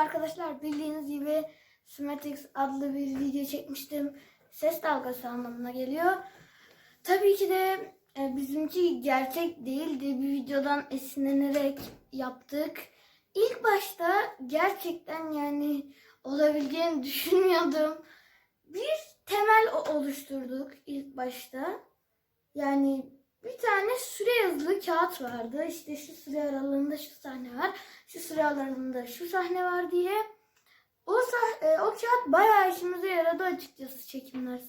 arkadaşlar. Bildiğiniz gibi Symmetrix adlı bir video çekmiştim. Ses dalgası anlamına geliyor. Tabii ki de e, bizimki gerçek değildi. Bir videodan esinlenerek yaptık. İlk başta gerçekten yani olabileceğini düşünmüyordum. Bir temel oluşturduk ilk başta. Yani bir tane süre yazılı kağıt vardı. İşte şu süre aralığında şu sahne var. Şu süre aralığında şu sahne var diye. O, sah- e, o kağıt bayağı işimize yaradı açıkçası çekimler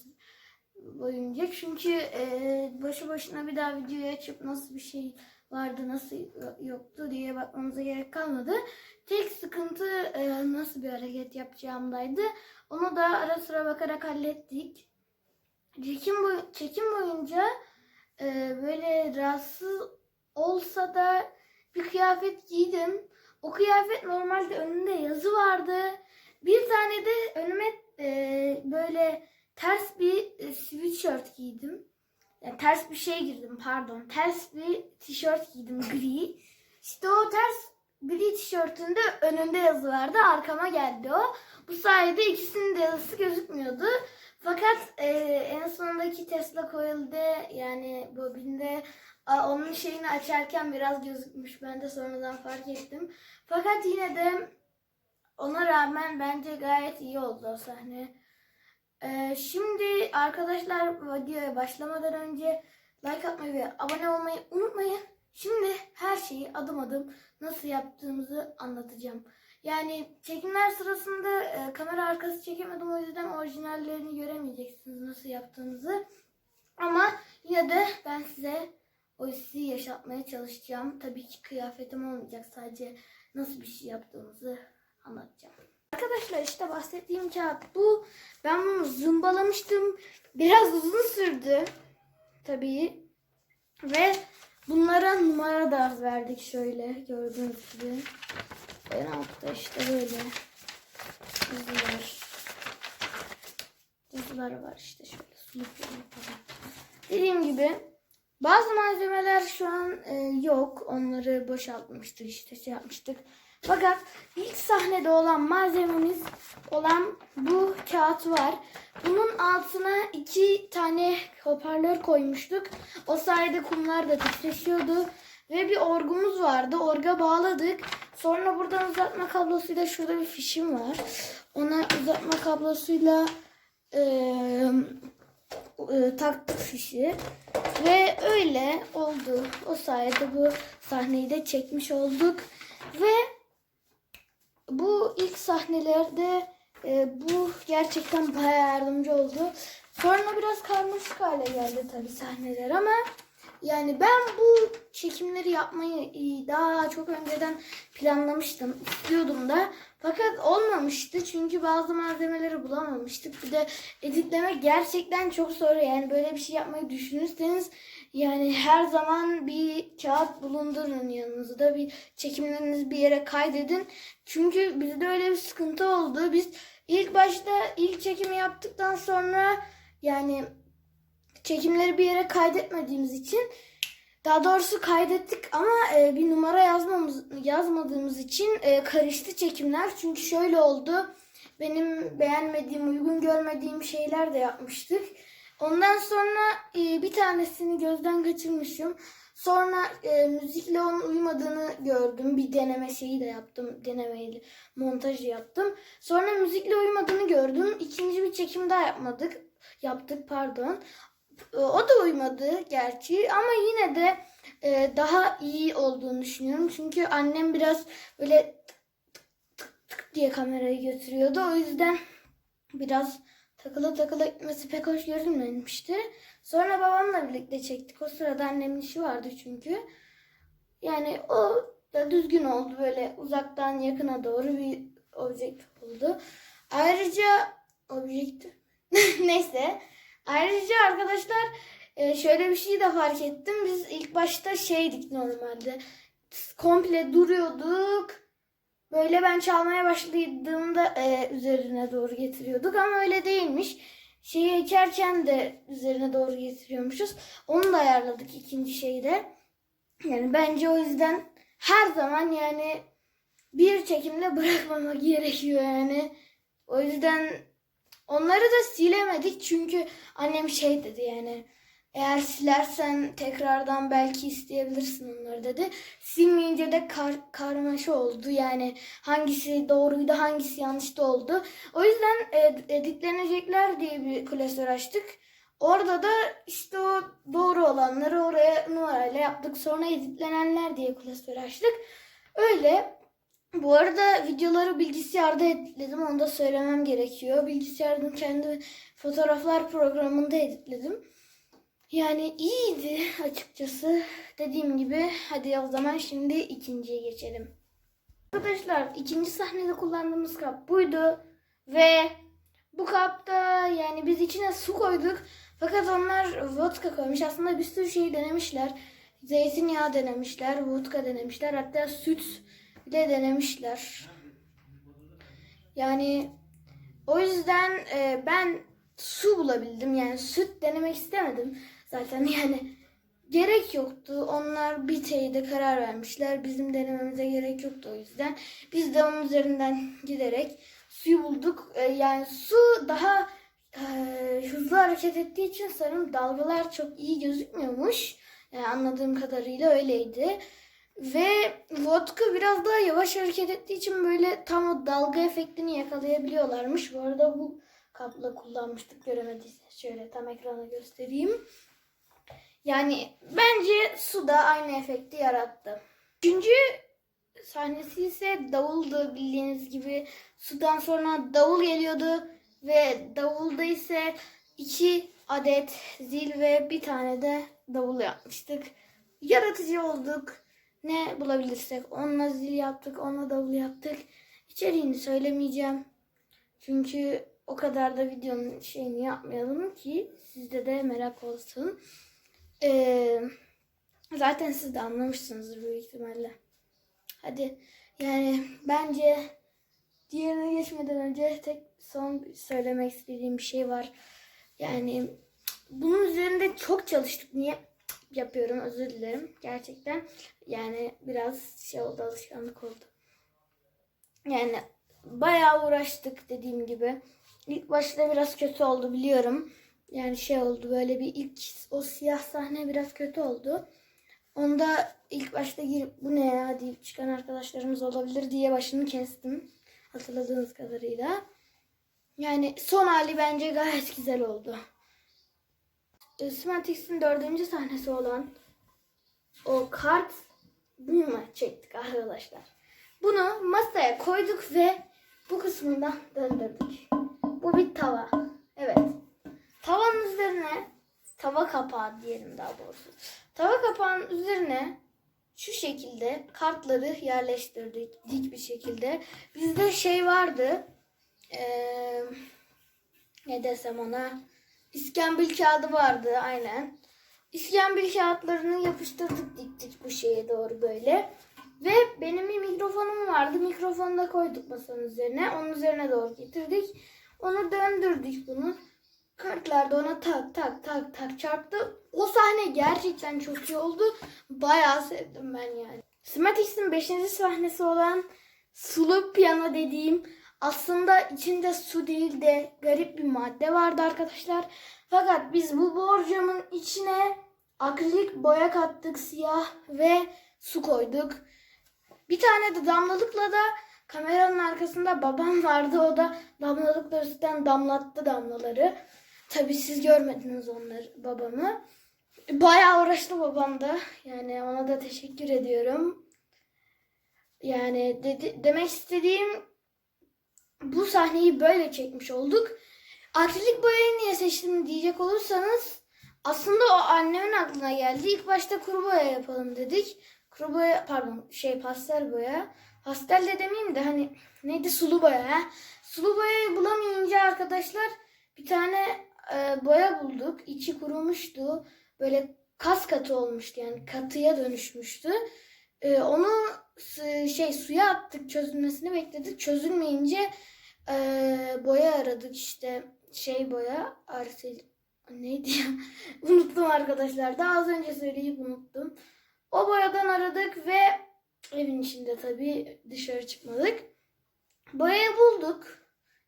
boyunca. Çünkü e, başı başına bir daha videoyu açıp nasıl bir şey vardı, nasıl yoktu diye bakmamıza gerek kalmadı. Tek sıkıntı e, nasıl bir hareket yapacağımdaydı. Onu da ara sıra bakarak hallettik. Çekim, boy çekim boyunca e, böyle rahatsız olsa da bir kıyafet giydim. O kıyafet normalde önünde yazı vardı. Bir tane de önüme e, böyle ters bir e, sweatshirt giydim. Yani ters bir şey girdim pardon. Ters bir tişört giydim gri. İşte o ters gri tişörtün de önünde yazı vardı. Arkama geldi o. Bu sayede ikisinin de yazısı gözükmüyordu. Fakat e, en sondaki Tesla Coil'de yani bobinde a, onun şeyini açarken biraz gözükmüş. Ben de sonradan fark ettim. Fakat yine de ona rağmen bence gayet iyi oldu o sahne. E, şimdi arkadaşlar videoya başlamadan önce like atmayı ve abone olmayı unutmayın. Şimdi her şeyi adım adım nasıl yaptığımızı anlatacağım. Yani çekimler sırasında e, kamera arkası çekemedim o yüzden orijinallerini göremeyeceksiniz nasıl yaptığımızı. Ama yine de ben size o hissi yaşatmaya çalışacağım. Tabii ki kıyafetim olmayacak sadece nasıl bir şey yaptığımızı anlatacağım. Arkadaşlar işte bahsettiğim kağıt bu. Ben bunu zımbalamıştım. Biraz uzun sürdü. Tabii. Ve bunlara numara da verdik şöyle gördüğünüz gibi. En altta işte böyle yazılar. Yazılar var işte şöyle suluk yapalım falan. Dediğim gibi bazı malzemeler şu an e, yok. Onları boşaltmıştık işte şey yapmıştık. Fakat ilk sahnede olan malzememiz olan bu kağıt var. Bunun altına iki tane hoparlör koymuştuk. O sayede kumlar da titreşiyordu. Ve bir orgumuz vardı. Orga bağladık. Sonra buradan uzatma kablosuyla şurada bir fişim var. Ona uzatma kablosuyla e, e, taktık fişi. Ve öyle oldu. O sayede bu sahneyi de çekmiş olduk. Ve bu ilk sahnelerde e, bu gerçekten bayağı yardımcı oldu. Sonra biraz karmaşık hale geldi tabii sahneler ama yani ben bu çekimleri yapmayı e, daha çok önceden planlamıştım. istiyordum da. Fakat olmamıştı çünkü bazı malzemeleri bulamamıştık. Bir de editlemek gerçekten çok zor. Yani böyle bir şey yapmayı düşünürseniz yani her zaman bir kağıt bulundurun yanınızda. Bir çekimlerinizi bir yere kaydedin. Çünkü bizde öyle bir sıkıntı oldu. Biz ilk başta ilk çekimi yaptıktan sonra yani çekimleri bir yere kaydetmediğimiz için daha doğrusu kaydettik ama e, bir numara yazmamız yazmadığımız için e, karıştı çekimler. Çünkü şöyle oldu. Benim beğenmediğim, uygun görmediğim şeyler de yapmıştık. Ondan sonra e, bir tanesini gözden kaçırmışım. Sonra e, müzikle onun uymadığını gördüm. Bir deneme şeyi de yaptım. Denemeyle montajı yaptım. Sonra müzikle uymadığını gördüm. İkinci bir çekim daha yapmadık. Yaptık pardon. E, O da uymadı gerçi ama yine de e, daha iyi olduğunu düşünüyorum. Çünkü annem biraz böyle tık tık tık diye kamerayı götürüyordu. O yüzden biraz takıla takıla gitmesi pek hoş görünmemişti. Sonra babamla birlikte çektik. O sırada annemin işi vardı çünkü. Yani o da düzgün oldu. Böyle uzaktan yakına doğru bir objektif oldu. Ayrıca objektif neyse. Ayrıca arkadaşlar e, şöyle bir şey de fark ettim. Biz ilk başta şeydik normalde. Komple duruyorduk. Böyle ben çalmaya başladığımda e, üzerine doğru getiriyorduk ama öyle değilmiş. Şeyi ekerken de üzerine doğru getiriyormuşuz. Onu da ayarladık ikinci şeyde. Yani bence o yüzden her zaman yani bir çekimde bırakmamak gerekiyor yani. O yüzden onları da silemedik çünkü annem şey dedi yani eğer silersen tekrardan belki isteyebilirsin onları dedi. Silmeyince de kar, karmaşa oldu yani hangisi doğruydu hangisi yanlıştı oldu. O yüzden ed- editlenecekler diye bir klasör açtık. Orada da işte o doğru olanları oraya numarayla yaptık. Sonra editlenenler diye klasör açtık. Öyle. Bu arada videoları bilgisayarda editledim. Onu da söylemem gerekiyor. Bilgisayarın kendi fotoğraflar programında editledim. Yani iyiydi açıkçası. Dediğim gibi hadi o zaman şimdi ikinciye geçelim. Arkadaşlar ikinci sahnede kullandığımız kap buydu. Ve bu kapta yani biz içine su koyduk. Fakat onlar vodka koymuş. Aslında bir sürü şey denemişler. Zeytinyağı denemişler, vodka denemişler. Hatta süt bile denemişler. Yani o yüzden e, ben su bulabildim. Yani süt denemek istemedim. Zaten yani gerek yoktu. Onlar bir teyide karar vermişler. Bizim denememize gerek yoktu o yüzden. Biz de onun üzerinden giderek suyu bulduk. E, yani su daha e, hızlı hareket ettiği için sanırım dalgalar çok iyi gözükmüyormuş. Yani anladığım kadarıyla öyleydi. Ve vodka biraz daha yavaş hareket ettiği için böyle tam o dalga efektini yakalayabiliyorlarmış. Bu arada bu kapla kullanmıştık göremediyseniz şöyle tam ekrana göstereyim. Yani bence su da aynı efekti yarattı. Üçüncü sahnesi ise davuldu bildiğiniz gibi. Sudan sonra davul geliyordu ve davulda ise iki adet zil ve bir tane de davul yapmıştık. Yaratıcı olduk. Ne bulabilirsek onunla zil yaptık, onunla davul yaptık. İçeriğini söylemeyeceğim. Çünkü o kadar da videonun şeyini yapmayalım ki sizde de merak olsun. Ee, zaten siz de anlamışsınızdır büyük ihtimalle. Hadi yani bence diğerine geçmeden önce tek son söylemek istediğim bir şey var. Yani bunun üzerinde çok çalıştık. Niye yapıyorum özür dilerim. Gerçekten yani biraz şey oldu alışkanlık oldu. Yani bayağı uğraştık dediğim gibi. İlk başta biraz kötü oldu biliyorum. Yani şey oldu böyle bir ilk o siyah sahne biraz kötü oldu. Onda ilk başta girip bu ne ya deyip çıkan arkadaşlarımız olabilir diye başını kestim. Hatırladığınız kadarıyla. Yani son hali bence gayet güzel oldu. E, Symantix'in dördüncü sahnesi olan o kart bunu çektik arkadaşlar. Bunu masaya koyduk ve bu kısmından döndürdük. Bu bir tava. Evet. Tavanın üzerine tava kapağı diyelim daha doğrusu. Tava kapağının üzerine şu şekilde kartları yerleştirdik dik bir şekilde. Bizde şey vardı. Eee ne desem ona İskambil kağıdı vardı aynen. İskambil kağıtlarını yapıştırdık diktik bu şeye doğru böyle. Ve benim bir mikrofonum vardı. Mikrofonu da koyduk masanın üzerine. Onun üzerine doğru getirdik. Onu döndürdük bunu. Kartlar da ona tak tak tak tak çarptı. O sahne gerçekten çok iyi oldu. Bayağı sevdim ben yani. Smatix'in 5. sahnesi olan sulu piyano dediğim aslında içinde su değil de garip bir madde vardı arkadaşlar. Fakat biz bu borcamın içine akrilik boya kattık siyah ve su koyduk. Bir tane de damlalıkla da kameranın arkasında babam vardı. O da damlalıklar üstten damlattı damlaları. Tabii siz görmediniz onları babamı. Bayağı uğraştı babam da. Yani ona da teşekkür ediyorum. Yani dedi, demek istediğim bu sahneyi böyle çekmiş olduk. Akrilik boyayı niye seçtim diyecek olursanız aslında o annemin aklına geldi. İlk başta kuru boya yapalım dedik. Kuru boya pardon şey pastel boya. Pastel de demeyeyim de hani neydi sulu boya ha. Sulu boyayı bulamayınca arkadaşlar bir tane e, boya bulduk. İçi kurumuştu. Böyle kas katı olmuştu yani katıya dönüşmüştü. E, onu şey suya attık çözülmesini bekledik. Çözülmeyince e, boya aradık işte şey boya arsil neydi ya unuttum arkadaşlar daha az önce söyleyip unuttum. O boyadan aradık ve Evin içinde tabii dışarı çıkmadık. Boyayı bulduk.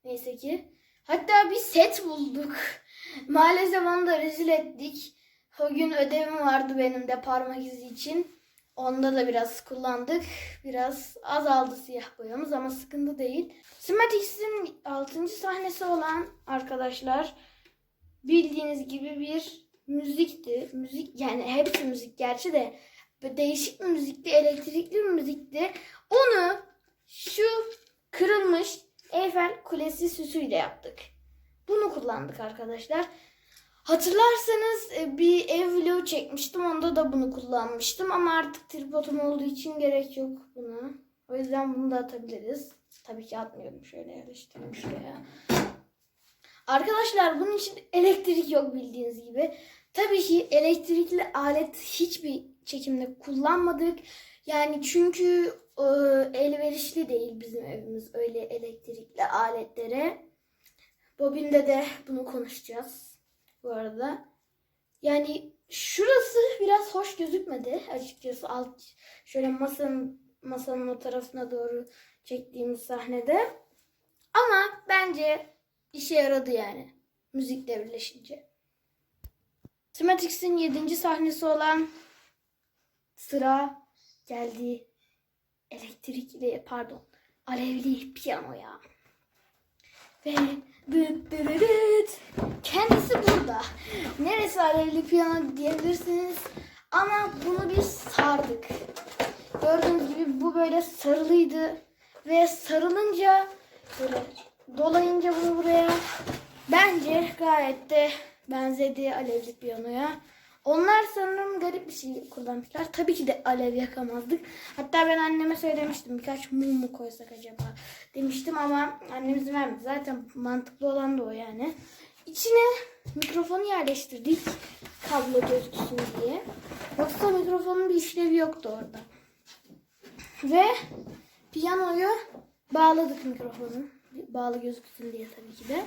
Neyse ki. Hatta bir set bulduk. Maalesef onu da rezil ettik. O gün ödevim vardı benim de parmak izi için. Onda da biraz kullandık. Biraz azaldı siyah boyamız ama sıkıntı değil. Smatix'in 6. sahnesi olan arkadaşlar bildiğiniz gibi bir müzikti. Müzik yani hepsi müzik gerçi de değişik bir müzikti, elektrikli bir müzikti. Onu şu kırılmış Eyfel Kulesi süsüyle yaptık. Bunu kullandık arkadaşlar. Hatırlarsanız e, bir ev vlogu çekmiştim. Onda da bunu kullanmıştım. Ama artık tripodum olduğu için gerek yok buna. O yüzden bunu da atabiliriz. Tabii ki atmıyorum. Şöyle yerleştireyim şuraya. Arkadaşlar bunun için elektrik yok bildiğiniz gibi. Tabii ki elektrikli alet hiçbir çekimde kullanmadık. Yani çünkü e, elverişli değil bizim evimiz öyle elektrikli aletlere. Bobinde de bunu konuşacağız bu arada. Yani şurası biraz hoş gözükmedi açıkçası alt şöyle masanın masanın o tarafına doğru çektiğimiz sahnede. Ama bence işe yaradı yani müzikle birleşince. Smatix'in 7. sahnesi olan sıra geldi elektrikli pardon alevli piyanoya. Ve dıt dıt. kendisi burada. Neresi alevli piyano diyebilirsiniz ama bunu biz sardık. Gördüğünüz gibi bu böyle sarılıydı ve sarılınca böyle dolayınca bunu buraya bence gayet de benzedi alevli piyanoya. Garip bir şey kullanmışlar. Tabii ki de alev yakamazdık. Hatta ben anneme söylemiştim birkaç mum mu koysak acaba demiştim ama annem izin vermedi. Zaten mantıklı olan da o yani. İçine mikrofonu yerleştirdik kablo gözüksün diye. Yoksa mikrofonun bir işlevi yoktu orada. Ve piyanoyu bağladık mikrofonu. Bağlı gözüksün diye tabii ki de.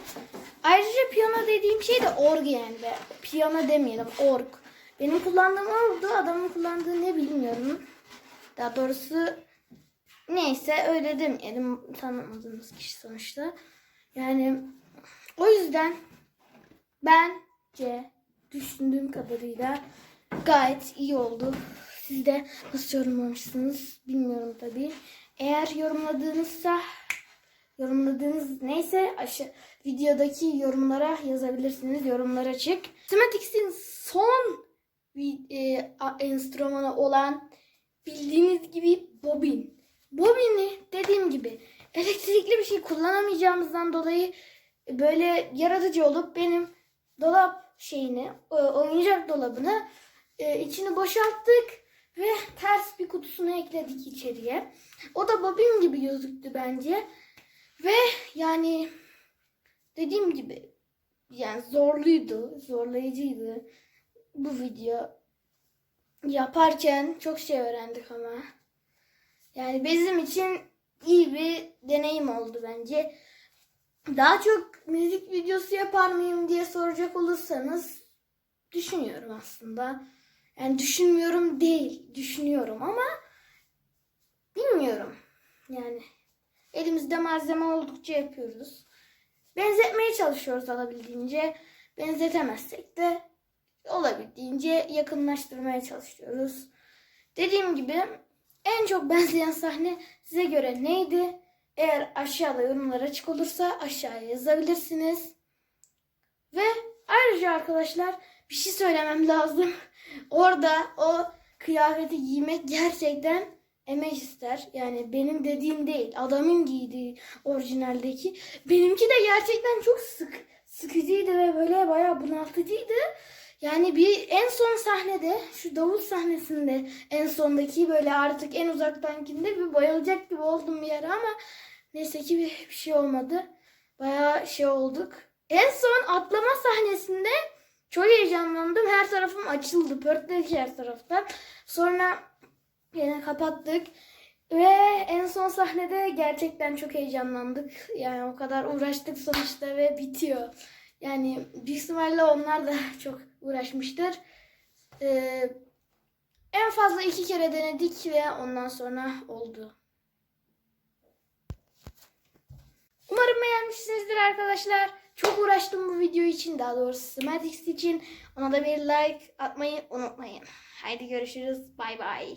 Ayrıca piyano dediğim şey de org yani. Piyano demeyelim org. Benim kullandığım orgdu. Adamın kullandığı ne bilmiyorum. Daha doğrusu neyse öyle demeyelim. Tanımadığımız kişi sonuçta. Yani o yüzden bence düşündüğüm kadarıyla gayet iyi oldu. Siz de nasıl yorumlamışsınız bilmiyorum tabii. Eğer yorumladığınızsa yorumladığınız neyse aşağı videodaki yorumlara yazabilirsiniz. Yorumlar açık. Smatix'in son bir e, enstrümanı olan bildiğiniz gibi bobin. Bobini dediğim gibi elektrikli bir şey kullanamayacağımızdan dolayı böyle yaratıcı olup benim dolap şeyini, e, oyuncak dolabını e, içini boşalttık ve ters bir kutusunu ekledik içeriye. O da bobin gibi gözüktü bence. Ve yani dediğim gibi yani zorluydu, zorlayıcıydı bu video. Yaparken çok şey öğrendik ama. Yani bizim için iyi bir deneyim oldu bence. Daha çok müzik videosu yapar mıyım diye soracak olursanız düşünüyorum aslında. Yani düşünmüyorum değil, düşünüyorum ama bilmiyorum. Yani elimizde malzeme oldukça yapıyoruz. Benzetmeye çalışıyoruz alabildiğince. Benzetemezsek de olabildiğince yakınlaştırmaya çalışıyoruz. Dediğim gibi en çok benzeyen sahne size göre neydi? Eğer aşağıda yorumlar açık olursa aşağıya yazabilirsiniz. Ve ayrıca arkadaşlar bir şey söylemem lazım. Orada o kıyafeti giymek gerçekten emek ister. Yani benim dediğim değil. Adamın giydiği orijinaldeki. Benimki de gerçekten çok sık sıkıcıydı ve böyle bayağı bunaltıcıydı. Yani bir en son sahnede şu davul sahnesinde en sondaki böyle artık en uzaktankinde bir bayılacak gibi oldum bir yere ama neyse ki bir, bir şey olmadı. Bayağı şey olduk. En son atlama sahnesinde çok heyecanlandım. Her tarafım açıldı. Pörtledi her taraftan. Sonra yine kapattık. Ve en son sahnede gerçekten çok heyecanlandık. Yani o kadar uğraştık sonuçta ve bitiyor. Yani büyük ihtimalle onlar da çok uğraşmıştır. Ee, En fazla iki kere denedik ve ondan sonra oldu. Umarım beğenmişsinizdir arkadaşlar. Çok uğraştım bu video için. Daha doğrusu Smartix için. Ona da bir like atmayı unutmayın. Haydi görüşürüz. Bay bay.